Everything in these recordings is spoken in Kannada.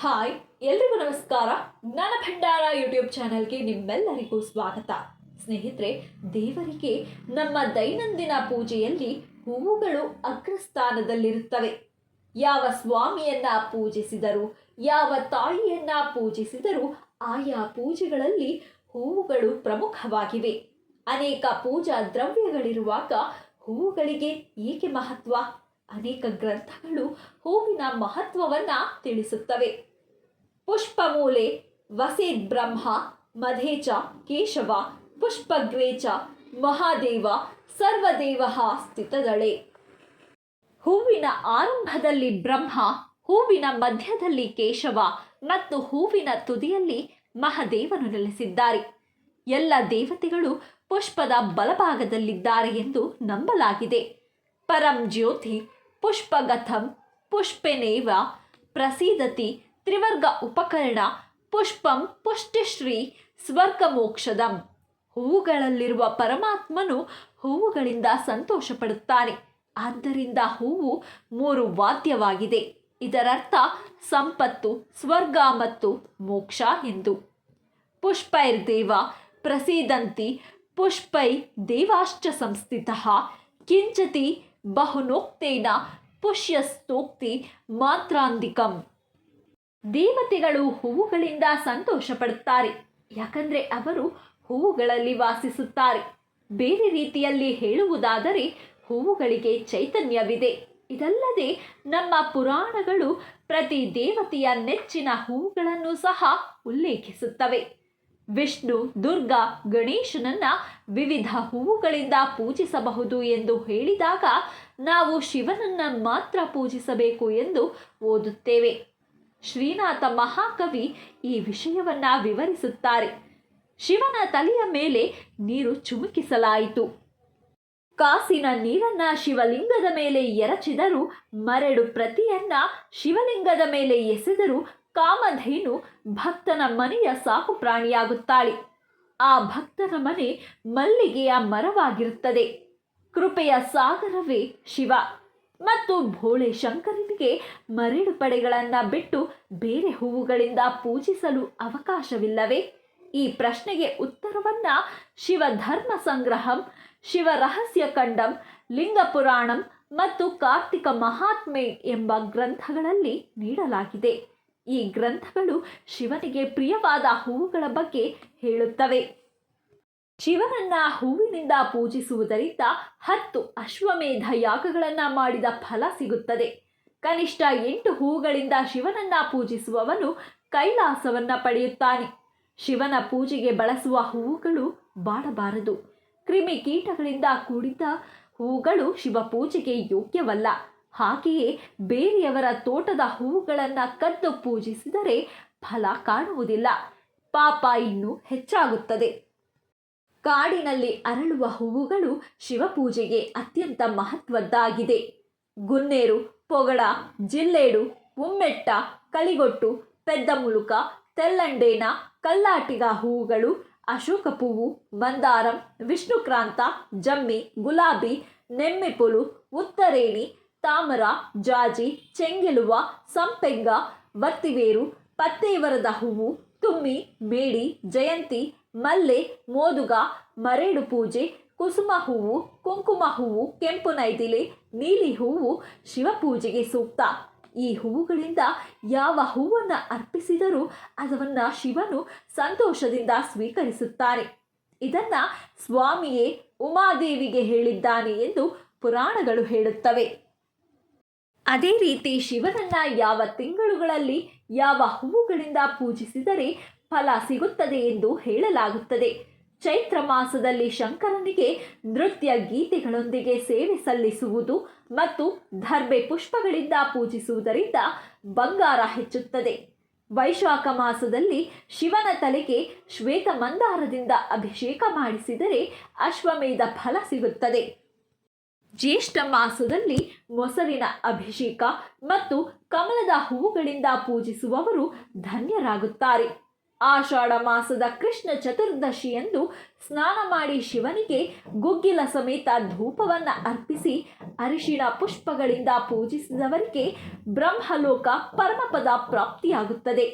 ಹಾಯ್, ಎಲ್ರಿಗೂ ನಮಸ್ಕಾರ. ಜ್ಞಾನ ಭಂಡಾರ ಯೂಟ್ಯೂಬ್ ಚಾನೆಲ್ಗೆ ನಿಮ್ಮೆಲ್ಲರಿಗೂ ಸ್ವಾಗತ. ಸ್ನೇಹಿತರೆ, ದೇವರಿಗೆ ನಮ್ಮ ದೈನಂದಿನ ಪೂಜೆಯಲ್ಲಿ ಹೂವುಗಳು ಅಗ್ರಸ್ಥಾನದಲ್ಲಿರುತ್ತವೆ. ಯಾವ ಸ್ವಾಮಿಯನ್ನ ಪೂಜಿಸಿದರು, ಯಾವ ತಾಯಿಯನ್ನ ಪೂಜಿಸಿದರೂ ಆಯಾ ಪೂಜೆಗಳಲ್ಲಿ ಹೂವುಗಳು ಪ್ರಮುಖವಾಗಿವೆ. ಅನೇಕ ಪೂಜಾ ದ್ರವ್ಯಗಳಿರುವಾಗ ಹೂವುಗಳಿಗೆ ಏಕೆ ಮಹತ್ವ? ಅನೇಕ ಗ್ರಂಥಗಳು ಹೂವಿನ ಮಹತ್ವವನ್ನ ತಿಳಿಸುತ್ತವೆ. ಪುಷ್ಪಮೂಲೆ, ವಸೇದ್ ಬ್ರಹ್ಮ ಮಧೇಚ ಕೇಶವ ಪುಷ್ಪಗ್ರೇಚ ಮಹಾದೇವ, ಸರ್ವದೇವ ಸ್ಥಿತದಳೆ. ಹೂವಿನ ಆರಂಭದಲ್ಲಿ ಬ್ರಹ್ಮ, ಹೂವಿನ ಮಧ್ಯದಲ್ಲಿ ಕೇಶವ ಮತ್ತು ಹೂವಿನ ತುದಿಯಲ್ಲಿ ಮಹಾದೇವನು ನೆಲೆಸಿದ್ದಾರೆ. ಎಲ್ಲ ದೇವತೆಗಳು ಪುಷ್ಪದ ಬಲಭಾಗದಲ್ಲಿದ್ದಾರೆ ಎಂದು ನಂಬಲಾಗಿದೆ. ಪರಂ ಜ್ಯೋತಿ ಪುಷ್ಪಗಥಂ, ಪುಷ್ಪೆನೇವ, ಪ್ರಸೀದತಿ, ತ್ರಿವರ್ಗ ಉಪಕರಣ, ಪುಷ್ಪಂ ಪುಷ್ಟಿಶ್ರೀ, ಸ್ವರ್ಗಮೋಕ್ಷದಂ. ಹೂವುಗಳಲ್ಲಿರುವ ಪರಮಾತ್ಮನು ಹೂವುಗಳಿಂದ ಸಂತೋಷ ಪಡುತ್ತಾನೆ ಆದ್ದರಿಂದ ಹೂವು ಮೂರು ವಾದ್ಯವಾಗಿದೆ. ಇದರರ್ಥ ಸಂಪತ್ತು, ಸ್ವರ್ಗ ಮತ್ತು ಮೋಕ್ಷ ಎಂದು. ಪುಷ್ಪೈರ್ದೇವ, ಪ್ರಸೀದಂತಿ, ಪುಷ್ಪೈ ದೇವಾಶ್ಚ ಸಂಸ್ಥಿತ, ಕಿಂಚತಿ ಬಹುನೋಕ್ತೇನ ಪುಷ್ಯಸ್ತೋಕ್ತಿ ಮಾತ್ರಾಂಧಿಕಂ ದೇವತೆಗಳು ಹೂವುಗಳಿಂದ ಸಂತೋಷ ಪಡುತ್ತಾರೆ ಯಾಕಂದರೆ ಅವರು ಹೂವುಗಳಲ್ಲಿ ವಾಸಿಸುತ್ತಾರೆ. ಬೇರೆ ರೀತಿಯಲ್ಲಿ ಹೇಳುವುದಾದರೆ ಹೂವುಗಳಿಗೆ ಚೈತನ್ಯವಿದೆ. ಇದಲ್ಲದೆ ನಮ್ಮ ಪುರಾಣಗಳು ಪ್ರತಿ ದೇವತೆಯ ನೆಚ್ಚಿನ ಹೂವುಗಳನ್ನು ಸಹ ಉಲ್ಲೇಖಿಸುತ್ತವೆ. ವಿಷ್ಣು, ದುರ್ಗಾ, ಗಣೇಶನನ್ನ ವಿವಿಧ ಹೂವುಗಳಿಂದ ಪೂಜಿಸಬಹುದು ಎಂದು ಹೇಳಿದಾಗ ನಾವು ಶಿವನನ್ನ ಮಾತ್ರ ಪೂಜಿಸಬೇಕು ಎಂದು ಓದುತ್ತೇವೆ. ಶ್ರೀನಾಥ ಮಹಾಕವಿ ಈ ವಿಷಯವನ್ನ ವಿವರಿಸುತ್ತಾರೆ. ಶಿವನ ತಲೆಯ ಮೇಲೆ ನೀರು ಚುಮುಕಿಸಲಾಯಿತು. ಕಾಸಿನ ನೀರನ್ನ ಶಿವಲಿಂಗದ ಮೇಲೆ ಎರಚಿದರು ಮರಡು ಪ್ರತಿಯನ್ನ ಶಿವಲಿಂಗದ ಮೇಲೆ ಎಸೆದರು ಕಾಮಧೇನು ಭಕ್ತನ ಮನೆಯ ಸಾಕು ಪ್ರಾಣಿಯಾಗುತ್ತಾಳೆ. ಆ ಭಕ್ತನ ಮನೆ ಮಲ್ಲಿಗೆಯ ಮರವಾಗಿರುತ್ತದೆ. ಕೃಪೆಯ ಸಾಗರವೇ ಶಿವ. ಮತ್ತು ಭೋಳೆ ಶಂಕರನಿಗೆ ಮರಳು ಪಡೆಗಳನ್ನು ಬಿಟ್ಟು ಬೇರೆ ಹೂವುಗಳಿಂದ ಪೂಜಿಸಲು ಅವಕಾಶವಿಲ್ಲವೇ? ಈ ಪ್ರಶ್ನೆಗೆ ಉತ್ತರವನ್ನು ಶಿವಧರ್ಮ ಸಂಗ್ರಹಂ ಶಿವ ರಹಸ್ಯ ಕಂಡಂ ಲಿಂಗ ಪುರಾಣಂ ಮತ್ತು ಕಾರ್ತಿಕ ಮಹಾತ್ಮೆ ಎಂಬ ಗ್ರಂಥಗಳಲ್ಲಿ ನೀಡಲಾಗಿದೆ. ಈ ಗ್ರಂಥಗಳು ಶಿವನಿಗೆ ಪ್ರಿಯವಾದ ಹೂವುಗಳ ಬಗ್ಗೆ ಹೇಳುತ್ತವೆ. ಶಿವನನ್ನ ಹೂವಿನಿಂದ ಪೂಜಿಸುವುದರಿಂದ ಹತ್ತು ಅಶ್ವಮೇಧ ಯಾಗಗಳನ್ನು ಮಾಡಿದ ಫಲ ಸಿಗುತ್ತದೆ. ಕನಿಷ್ಠ ಎಂಟು ಹೂವುಗಳಿಂದ ಶಿವನನ್ನ ಪೂಜಿಸುವವನು ಕೈಲಾಸವನ್ನ ಪಡೆಯುತ್ತಾನೆ. ಶಿವನ ಪೂಜೆಗೆ ಬಳಸುವ ಹೂವುಗಳು ಬಾಡಬಾರದು. ಕ್ರಿಮಿಕೀಟಗಳಿಂದ ಕೂಡಿದ ಹೂವುಗಳು ಶಿವ ಪೂಜೆಗೆ ಯೋಗ್ಯವಲ್ಲ. ಹಾಗೆಯೇ ಬೇರೆಯವರ ತೋಟದ ಹೂವುಗಳನ್ನು ಕದ್ದು ಪೂಜಿಸಿದರೆ ಫಲ ಕಾಣುವುದಿಲ್ಲ. ಪಾಪ ಇನ್ನೂ ಹೆಚ್ಚಾಗುತ್ತದೆ. ಕಾಡಿನಲ್ಲಿ ಅರಳುವ ಹೂವುಗಳು ಶಿವಪೂಜೆಗೆ ಅತ್ಯಂತ ಮಹತ್ವದ್ದಾಗಿದೆ. ಗುನ್ನೇರು, ಪೊಗಡ, ಜಿಲ್ಲೇಡು, ಉಮ್ಮೆಟ್ಟ ಕಳಿಗೊಟ್ಟು ಪೆದ್ದ ಮುಳುಕ ತೆಲ್ಲಂಡೇನ, ಕಲ್ಲಾಟಿಗ ಹೂವುಗಳು ಅಶೋಕ ಪೂವು ಮಂದಾರಂ, ವಿಷ್ಣುಕ್ರಾಂತ, ಜಮ್ಮಿ, ಗುಲಾಬಿ, ನೆಮ್ಮೆಪುಲು, ಉತ್ತರೇಣಿ ತಾಮರ, ಜಾಜಿ, ಚೆಂಗೆಲುವ, ಸಂಪೆಂಗ ಬತ್ತಿವೇರು ಪತ್ತೇವರದ ಹೂವು, ತುಮ್ಮಿ ಮೇಡಿ ಜಯಂತಿ, ಮಲ್ಲೆ, ಮೋದುಗ, ಮರೇಡು ಪೂಜೆ, ಕುಸುಮ ಹೂವು, ಕುಂಕುಮ ಹೂವು, ಕೆಂಪು ನೈದಿಲೆ, ನೀಲಿ ಹೂವು ಶಿವಪೂಜೆಗೆ ಸೂಕ್ತ. ಈ ಹೂವುಗಳಿಂದ ಯಾವ ಹೂವನ್ನು ಅರ್ಪಿಸಿದರೂ ಅದನ್ನು ಶಿವನು ಸಂತೋಷದಿಂದ ಸ್ವೀಕರಿಸುತ್ತಾನೆ ಇದನ್ನು ಸ್ವಾಮಿಯೇ ಉಮಾದೇವಿಗೆ ಹೇಳಿದ್ದಾನೆ ಎಂದು ಪುರಾಣಗಳು ಹೇಳುತ್ತವೆ. ಅದೇ ರೀತಿ ಶಿವನನ್ನ ಯಾವ ತಿಂಗಳುಗಳಲ್ಲಿ, ಯಾವ ಹೂವುಗಳಿಂದ ಪೂಜಿಸಿದರೆ ಫಲ ಸಿಗುತ್ತದೆ ಎಂದು ಹೇಳಲಾಗುತ್ತದೆ. ಚೈತ್ರ ಮಾಸದಲ್ಲಿ ಶಂಕರನಿಗೆ ನೃತ್ಯ ಗೀತೆಗಳೊಂದಿಗೆ ಸೇವೆ ಸಲ್ಲಿಸುವುದು ಮತ್ತು ಧರ್ಬೆ ಪುಷ್ಪಗಳಿಂದ ಪೂಜಿಸುವುದರಿಂದ ಬಂಗಾರ ಹೆಚ್ಚುತ್ತದೆ. ವೈಶಾಖ ಮಾಸದಲ್ಲಿ ಶಿವನ ತಲೆಗೆ ಶ್ವೇತ ಮಂದಾರದಿಂದ ಅಭಿಷೇಕ ಮಾಡಿಸಿದರೆ ಅಶ್ವಮೇಧ ಫಲ ಸಿಗುತ್ತದೆ. ಜ್ಯೇಷ್ಠ ಮಾಸದಲ್ಲಿ ಮೊಸರಿನ ಅಭಿಷೇಕ ಮತ್ತು ಕಮಲದ ಹೂವುಗಳಿಂದ ಪೂಜಿಸುವವರು ಧನ್ಯರಾಗುತ್ತಾರೆ. ಆಷಾಢ ಮಾಸದ ಕೃಷ್ಣ ಚತುರ್ದಶಿಯಂದು ಸ್ನಾನ ಮಾಡಿ ಶಿವನಿಗೆ ಗುಗ್ಗಿಲ ಸಮೇತ ಧೂಪವನ್ನು ಅರ್ಪಿಸಿ ಅರಿಶಿಣ ಪುಷ್ಪಗಳಿಂದ ಪೂಜಿಸಿದವರಿಗೆ ಬ್ರಹ್ಮಲೋಕ ಪರಮಪದ ಪ್ರಾಪ್ತಿಯಾಗುತ್ತದೆ.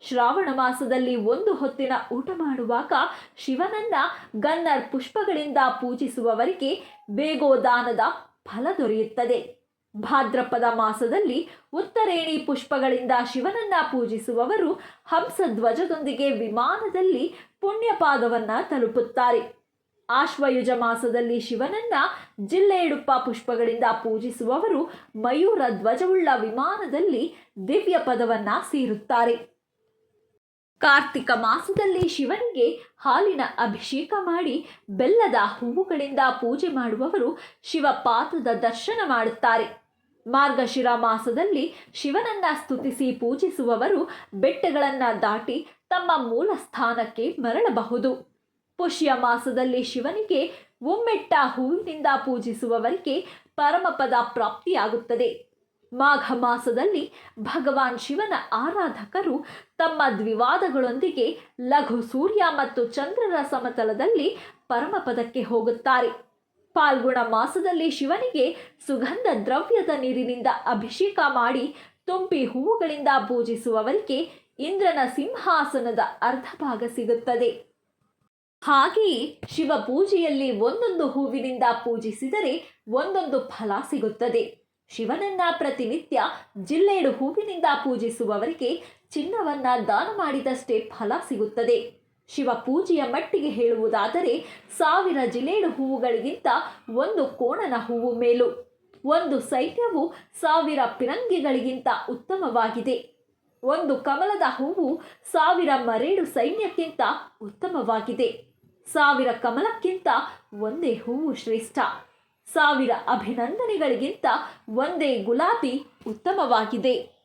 ಶ್ರಾವಣ ಮಾಸದಲ್ಲಿ ಒಂದು ಹೊತ್ತಿನ ಊಟ ಮಾಡುವಾಗ ಶಿವನನ್ನ ಗನ್ನರ್ ಪುಷ್ಪಗಳಿಂದ ಪೂಜಿಸುವವರಿಗೆ ಬೇಗೋದಾನದ ಫಲ ದೊರೆಯುತ್ತದೆ. ಭಾದ್ರಪದ ಮಾಸದಲ್ಲಿ ಉತ್ತರೇಣಿ ಪುಷ್ಪಗಳಿಂದ ಶಿವನನ್ನ ಪೂಜಿಸುವವರು ಹಂಸಧ್ವಜದೊಂದಿಗೆ ವಿಮಾನದಲ್ಲಿ ಪುಣ್ಯಪಾದವನ್ನ ತಲುಪುತ್ತಾರೆ. ಆಶ್ವಯುಜ ಮಾಸದಲ್ಲಿ ಶಿವನನ್ನ ಜಿಲ್ಲೆಯಡುಪ್ಪ ಪುಷ್ಪಗಳಿಂದ ಪೂಜಿಸುವವರು ಮಯೂರ ಧ್ವಜವುಳ್ಳ ವಿಮಾನದಲ್ಲಿ ದಿವ್ಯ ಪದವನ್ನ ಸೇರುತ್ತಾರೆ. ಕಾರ್ತಿಕ ಮಾಸದಲ್ಲಿ ಶಿವನಿಗೆ ಹಾಲಿನ ಅಭಿಷೇಕ ಮಾಡಿ ಬೆಲ್ಲದ ಹೂವುಗಳಿಂದ ಪೂಜೆ ಮಾಡುವವರು ಶಿವಪಾದದ ದರ್ಶನ ಮಾಡುತ್ತಾರೆ. ಮಾರ್ಗಶಿರ ಮಾಸದಲ್ಲಿ ಶಿವನನ್ನ ಸ್ತುತಿಸಿ ಪೂಜಿಸುವವರು ಬೆಟ್ಟಗಳನ್ನು ದಾಟಿ ತಮ್ಮ ಮೂಲ ಸ್ಥಾನಕ್ಕೆ ಮರಳಬಹುದು. ಪುಷ್ಯ ಮಾಸದಲ್ಲಿ ಶಿವನಿಗೆ ಒಮ್ಮೆಟ್ಟ ಹೂವಿನಿಂದ ಪೂಜಿಸುವವರಿಗೆ ಪರಮಪದ ಪ್ರಾಪ್ತಿಯಾಗುತ್ತದೆ. ಮಾಘ ಮಾಸದಲ್ಲಿ ಭಗವಾನ್ ಶಿವನ ಆರಾಧಕರು ತಮ್ಮ ದ್ವಿವಾದಗಳೊಂದಿಗೆ ಲಘು ಸೂರ್ಯ ಮತ್ತು ಚಂದ್ರರ ಸಮತಲದಲ್ಲಿ ಪರಮಪದಕ್ಕೆ ಹೋಗುತ್ತಾರೆ. ಪಾಲ್ಗುಣ ಮಾಸದಲ್ಲಿ ಶಿವನಿಗೆ ಸುಗಂಧ ದ್ರವ್ಯದ ನೀರಿನಿಂದ ಅಭಿಷೇಕ ಮಾಡಿ ತುಂಬಿ ಹೂವುಗಳಿಂದ ಪೂಜಿಸುವವರಿಗೆ ಇಂದ್ರನ ಸಿಂಹಾಸನದ ಅರ್ಧ ಭಾಗ ಸಿಗುತ್ತದೆ. ಹಾಗೆಯೇ ಶಿವ ಪೂಜೆಯಲ್ಲಿ ಒಂದೊಂದು ಹೂವಿನಿಂದ ಪೂಜಿಸಿದರೆ ಒಂದೊಂದು ಫಲ ಸಿಗುತ್ತದೆ. ಶಿವನನ್ನ ಪ್ರತಿನಿತ್ಯ ಜಿಲ್ಲೆಡು ಹೂವಿನಿಂದ ಪೂಜಿಸುವವರಿಗೆ ಚಿನ್ನವನ್ನ ದಾನ ಮಾಡಿದಷ್ಟೇ ಫಲ ಸಿಗುತ್ತದೆ. ಶಿವ ಪೂಜೆಯ ಮಟ್ಟಿಗೆ ಹೇಳುವುದಾದರೆ ಸಾವಿರ ಜಿಲೇಡು ಹೂವುಗಳಿಗಿಂತ ಒಂದು ಕೋಣನ ಹೂವು ಮೇಲು. ಒಂದು ಸೈನ್ಯವು ಸಾವಿರ ಪಿರಂಗಿಗಳಿಗಿಂತ ಉತ್ತಮವಾಗಿದೆ. ಒಂದು ಕಮಲದ ಹೂವು ಸಾವಿರ ಮರೇಡು ಸೈನ್ಯಕ್ಕಿಂತ ಉತ್ತಮವಾಗಿದೆ. ಸಾವಿರ ಕಮಲಕ್ಕಿಂತ ಒಂದೇ ಹೂವು ಶ್ರೇಷ್ಠ. ಸಾವಿರ ಅಭಿನಂದನೆಗಳಿಗಿಂತ ಒಂದೇ ಗುಲಾಬಿ ಉತ್ತಮವಾಗಿದೆ.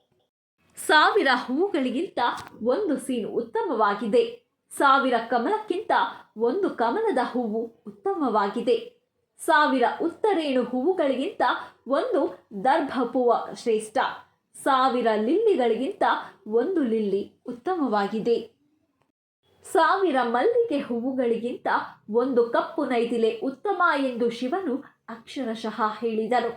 ಸಾವಿರ ಹೂವುಗಳಿಗಿಂತ ಒಂದು ಸೀನು ಉತ್ತಮವಾಗಿದೆ. ಸಾವಿರ ಕಮಲಕ್ಕಿಂತ ಒಂದು ಕಮಲದ ಹೂವು ಉತ್ತಮವಾಗಿದೆ. ಸಾವಿರ ಉತ್ತರೇಣು ಹೂವುಗಳಿಗಿಂತ ಒಂದು ದರ್ಭಪುವ ಶ್ರೇಷ್ಠ. ಸಾವಿರ ಲಿಲ್ಲಿಗಳಿಗಿಂತ ಒಂದು ಲಿಲ್ಲಿ ಉತ್ತಮವಾಗಿದೆ. ಸಾವಿರ ಮಲ್ಲಿಗೆ ಹೂವುಗಳಿಗಿಂತ ಒಂದು ಕಪ್ಪು ನೈದಿಲೆ ಉತ್ತಮ ಎಂದು ಶಿವನು ಅಕ್ಷರಶಃ ಹೇಳಿದನು.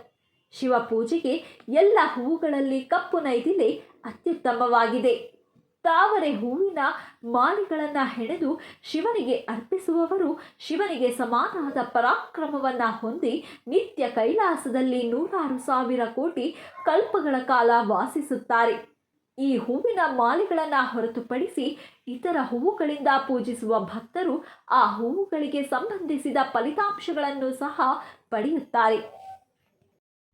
ಶಿವ ಪೂಜೆಗೆ ಎಲ್ಲ ಹೂವುಗಳಲ್ಲಿ ಕಪ್ಪು ನೈದಿಲೆ ಅತ್ಯುತ್ತಮವಾಗಿದೆ. ತಾವರೆ ಹೂವಿನ ಮಾಲೆಗಳನ್ನು ಹೆಣೆದು ಶಿವನಿಗೆ ಅರ್ಪಿಸುವವರು ಶಿವನಿಗೆ ಸಮಾನವಾದ ಪರಾಕ್ರಮವನ್ನು ಹೊಂದಿ ನಿತ್ಯ ಕೈಲಾಸದಲ್ಲಿ ನೂರಾರು ಸಾವಿರ ಕೋಟಿ ಕಲ್ಪಗಳ ಕಾಲ ವಾಸಿಸುತ್ತಾರೆ. ಈ ಹೂವಿನ ಮಾಲೆಗಳನ್ನು ಹೊರತುಪಡಿಸಿ ಇತರ ಹೂವುಗಳಿಂದ ಪೂಜಿಸುವ ಭಕ್ತರು ಆ ಹೂವುಗಳಿಗೆ ಸಂಬಂಧಿಸಿದ ಫಲಿತಾಂಶಗಳನ್ನು ಸಹ ಪಡೆಯುತ್ತಾರೆ.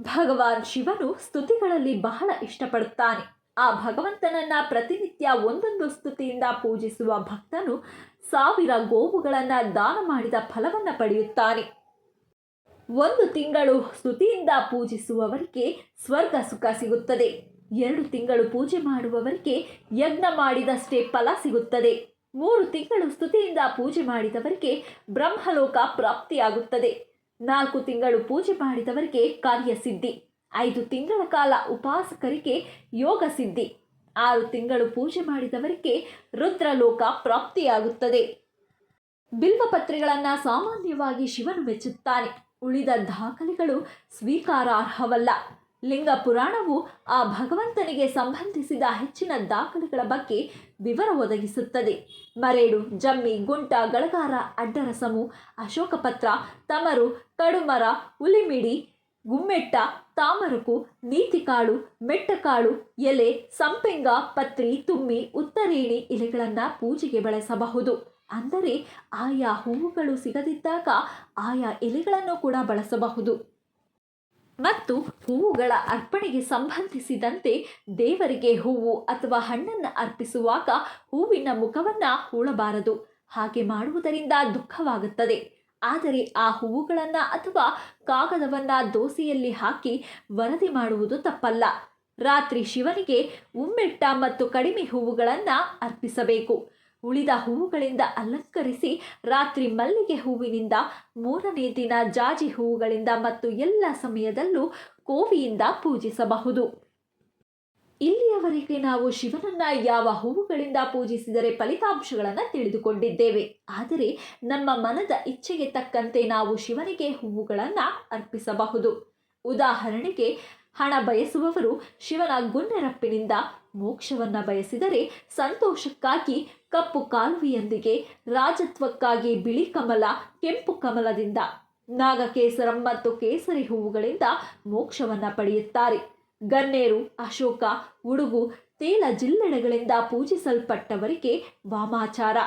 ಭಗವಾನ್ ಶಿವನು ಸ್ತುತಿಗಳಲ್ಲಿ ಬಹಳ ಇಷ್ಟಪಡುತ್ತಾನೆ. ಆ ಭಗವಂತನನ್ನ ಪ್ರತಿನಿತ್ಯ ಒಂದೊಂದು ಸ್ತುತಿಯಿಂದ ಪೂಜಿಸುವ ಭಕ್ತನು ಸಾವಿರ ಗೋವುಗಳನ್ನು ದಾನ ಮಾಡಿದ ಫಲವನ್ನು ಪಡೆಯುತ್ತಾನೆ. ಒಂದು ತಿಂಗಳು ಸ್ತುತಿಯಿಂದ ಪೂಜಿಸುವವರಿಗೆ ಸ್ವರ್ಗ ಸುಖ ಸಿಗುತ್ತದೆ. ಎರಡು ತಿಂಗಳು ಪೂಜೆ ಮಾಡುವವರಿಗೆ ಯಜ್ಞ ಮಾಡಿದಷ್ಟೇ ಫಲ ಸಿಗುತ್ತದೆ. ಮೂರು ತಿಂಗಳು ಸ್ತುತಿಯಿಂದ ಪೂಜೆ ಮಾಡಿದವರಿಗೆ ಬ್ರಹ್ಮಲೋಕ ಪ್ರಾಪ್ತಿಯಾಗುತ್ತದೆ. ನಾಲ್ಕು ತಿಂಗಳು ಪೂಜೆ ಮಾಡಿದವರಿಗೆ ಕಾರ್ಯಸಿದ್ಧಿ ಐದು ತಿಂಗಳ ಕಾಲ ಉಪಾಸಕರಿಗೆ ಯೋಗ ಸಿದ್ಧಿ, ಆರು ತಿಂಗಳು ಪೂಜೆ ಮಾಡಿದವರಿಗೆ ರುದ್ರಲೋಕ ಪ್ರಾಪ್ತಿಯಾಗುತ್ತದೆ. ಬಿಲ್ವಪತ್ರೆಗಳನ್ನು ಸಾಮಾನ್ಯವಾಗಿ ಶಿವನು ಮೆಚ್ಚುತ್ತಾನೆ. ಉಳಿದ ದಾಖಲೆಗಳು ಸ್ವೀಕಾರಾರ್ಹವಲ್ಲ. ಲಿಂಗ ಪುರಾಣವು ಆ ಭಗವಂತನಿಗೆ ಸಂಬಂಧಿಸಿದ ಹೆಚ್ಚಿನ ದಾಖಲೆಗಳ ಬಗ್ಗೆ ವಿವರ ಒದಗಿಸುತ್ತದೆ. ಮರೇಡು, ಜಮ್ಮಿ, ಗುಂಟ, ಗಳಗಾರ, ಅಡ್ಡರಸಮು, ಅಶೋಕಪತ್ರ, ತಮರು, ಕಡುಮರ ಉಲಿಮಿಡಿ ಗುಮ್ಮೆಟ್ಟ, ತಾಮರಕು, ನೀತಿಕಾಳು, ಮೆಟ್ಟಕಾಳು, ಎಲೆ, ಸಂಪೆಂಗ, ಪತ್ರಿ, ತುಮ್ಮಿ, ಉತ್ತರೇಣಿ ಎಲೆಗಳನ್ನು ಪೂಜೆಗೆ ಬಳಸಬಹುದು. ಅಂದರೆ ಆಯಾ ಹೂವುಗಳು ಸಿಗದಿದ್ದಾಗ ಆಯಾ ಎಲೆಗಳನ್ನು ಕೂಡ ಬಳಸಬಹುದು. ಮತ್ತು ಹೂವುಗಳ ಅರ್ಪಣೆಗೆ ಸಂಬಂಧಿಸಿದಂತೆ ದೇವರಿಗೆ ಹೂವು ಅಥವಾ ಹಣ್ಣನ್ನು ಅರ್ಪಿಸುವಾಗ ಹೂವಿನ ಮುಖವನ್ನು ಹೂಳಬಾರದು. ಹಾಗೆ ಮಾಡುವುದರಿಂದ ದುಃಖವಾಗುತ್ತದೆ. ಆದರೆ ಆ ಹೂವುಗಳನ್ನು ಅಥವಾ ಕಾಗದವನ್ನು ದೋಸೆಯಲ್ಲಿ ಹಾಕಿ ವರದಿ ಮಾಡುವುದು ತಪ್ಪಲ್ಲ. ರಾತ್ರಿ ಶಿವನಿಗೆ ಉಮ್ಮೆಟ್ಟ ಮತ್ತು ಕಡಿಮೆ ಹೂವುಗಳನ್ನು ಅರ್ಪಿಸಬೇಕು. ಉಳಿದ ಹೂವುಗಳಿಂದ ಅಲಂಕರಿಸಿ ರಾತ್ರಿ ಮಲ್ಲಿಗೆ ಹೂವಿನಿಂದ ಮೂರನೇ ದಿನ ಜಾಜಿ ಹೂವುಗಳಿಂದ ಮತ್ತು ಎಲ್ಲ ಸಮಯದಲ್ಲೂ ಕೋವಿಯಿಂದ ಪೂಜಿಸಬಹುದು. ಇಲ್ಲಿಯವರೆಗೆ ನಾವು ಶಿವನನ್ನ ಯಾವ ಹೂವುಗಳಿಂದ ಪೂಜಿಸಿದರೆ ಫಲಿತಾಂಶಗಳನ್ನು ತಿಳಿದುಕೊಂಡಿದ್ದೇವೆ. ಆದರೆ ನಮ್ಮ ಮನದ ಇಚ್ಛೆಗೆ ತಕ್ಕಂತೆ ನಾವು ಶಿವನಿಗೆ ಹೂವುಗಳನ್ನು ಅರ್ಪಿಸಬಹುದು. ಉದಾಹರಣೆಗೆ ಹಣ ಬಯಸುವವರು ಶಿವನ ಗುನ್ನೆರಪ್ಪಿನಿಂದ ಮೋಕ್ಷವನ್ನ ಬಯಸಿದರೆ ಸಂತೋಷಕ್ಕಾಗಿ ಕಪ್ಪು ಕಾಲುವೆಯೊಂದಿಗೆ ರಾಜತ್ವಕ್ಕಾಗಿ ಬಿಳಿ ಕಮಲ, ಕೆಂಪು ಕಮಲದಿಂದ ನಾಗಕೇಸರಂ ಮತ್ತು ಕೇಸರಿ ಹೂವುಗಳಿಂದ ಮೋಕ್ಷವನ್ನ ಪಡೆಯುತ್ತಾರೆ. ಗನ್ನೇರು, ಅಶೋಕ, ಉಡುಗು, ತೇಲ ಜಿಲ್ಲೆಡೆಗಳಿಂದ ಪೂಜಿಸಲ್ಪಟ್ಟವರಿಗೆ ವಾಮಾಚಾರ.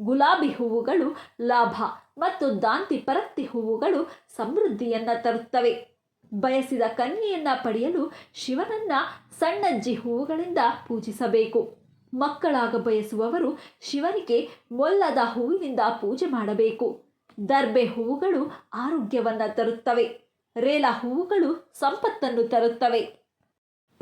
ಗುಲಾಬಿ ಹೂವುಗಳು ಲಾಭ ಮತ್ತು ದಾಂತಿ ಪರತ್ತಿ ಹೂವುಗಳು ಸಮೃದ್ಧಿಯನ್ನು ತರುತ್ತವೆ. ಬಯಸಿದ ಕನ್ಯೆಯನ್ನ ಪಡೆಯಲು ಶಿವನನ್ನ ಸಣ್ಣಜ್ಜಿ ಹೂವುಗಳಿಂದ ಪೂಜಿಸಬೇಕು. ಮಕ್ಕಳಾಗ ಬಯಸುವವರು ಶಿವನಿಗೆ ಮೊಲ್ಲದ ಹೂವಿನಿಂದ ಪೂಜೆ ಮಾಡಬೇಕು. ದರ್ಬೆ ಹೂವುಗಳು ಆರೋಗ್ಯವನ್ನ ತರುತ್ತವೆ. ರೇಲ ಹೂವುಗಳು ಸಂಪತ್ತನ್ನು ತರುತ್ತವೆ.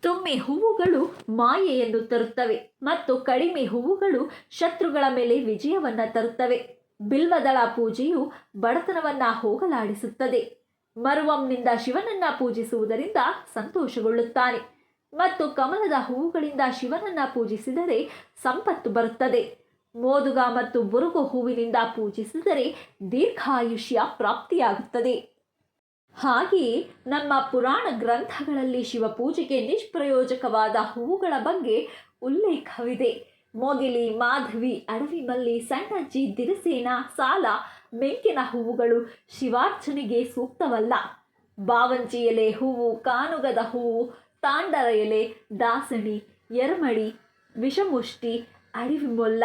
ತುಮ್ಮೆ ಹೂವುಗಳು ಮಾಯೆಯನ್ನು ತರುತ್ತವೆ ಮತ್ತು ಕಡಿಮೆ ಹೂವುಗಳು ಶತ್ರುಗಳ ಮೇಲೆ ವಿಜಯವನ್ನು ತರುತ್ತವೆ. ಬಿಲ್ವದಳ ಪೂಜೆಯು ಬಡತನವನ್ನ ಹೋಗಲಾಡಿಸುತ್ತದೆ. ಮರುವಂನಿಂದ ಶಿವನನ್ನ ಪೂಜಿಸುವುದರಿಂದ ಸಂತೋಷಗೊಳ್ಳುತ್ತಾನೆ. ಮತ್ತು ಕಮಲದ ಹೂವುಗಳಿಂದ ಶಿವನನ್ನ ಪೂಜಿಸಿದರೆ ಸಂಪತ್ತು ಬರುತ್ತದೆ. ಮೋದುಗ ಮತ್ತು ಬುರುಗು ಹೂವಿನಿಂದ ಪೂಜಿಸಿದರೆ ದೀರ್ಘಾಯುಷ್ಯ ಪ್ರಾಪ್ತಿಯಾಗುತ್ತದೆ. ಹಾಗೆಯೇ ನಮ್ಮ ಪುರಾಣ ಗ್ರಂಥಗಳಲ್ಲಿ ಶಿವಪೂಜೆಗೆ ನಿಷ್ಪ್ರಯೋಜಕವಾದ ಹೂವುಗಳ ಬಗ್ಗೆ ಉಲ್ಲೇಖವಿದೆ. ಮೊಗಿಲಿ ಮಾಧವಿ ಅಡವಿಮಲ್ಲಿ ಸಣ್ಣಜ್ಜಿ ದಿರಸೇನ ಸಾಲ ಮೆಂಕಿನ ಹೂವುಗಳು ಶಿವಾರ್ಚನೆಗೆ ಸೂಕ್ತವಲ್ಲ. ಬಾವಂಚಿ ಎಲೆ, ಹೂವು, ಕಾನುಗದ ಹೂವು, ತಾಂಡರ ಎಲೆ, ದಾಸಣಿ, ಎರಮಡಿ, ವಿಷಮುಷ್ಟಿ ಅರಿವಿಮೊಲ್ಲ ಮೊಲ್ಲ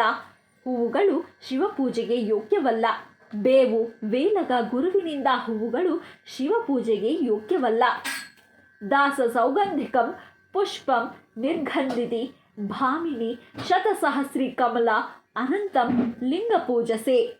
ಹೂವುಗಳು ಶಿವಪೂಜೆಗೆ ಯೋಗ್ಯವಲ್ಲ. ಬೇವು, ವೇಲಗ, ಗುರುವಿನಿಂದ ಹೂವುಗಳು ಶಿವಪೂಜೆಗೆ ಯೋಗ್ಯವಲ್ಲ. ದಾಸ ಸೌಗಂಧಿಕಂ, ಪುಷ್ಪಂ ನಿರ್ಗಂಧಿತಿ ಭಾಮಿನಿ, ಶತಸಹಸ್ರಿ ಕಮಲ, ಅನಂತಂ ಲಿಂಗ ಪೂಜಸೆ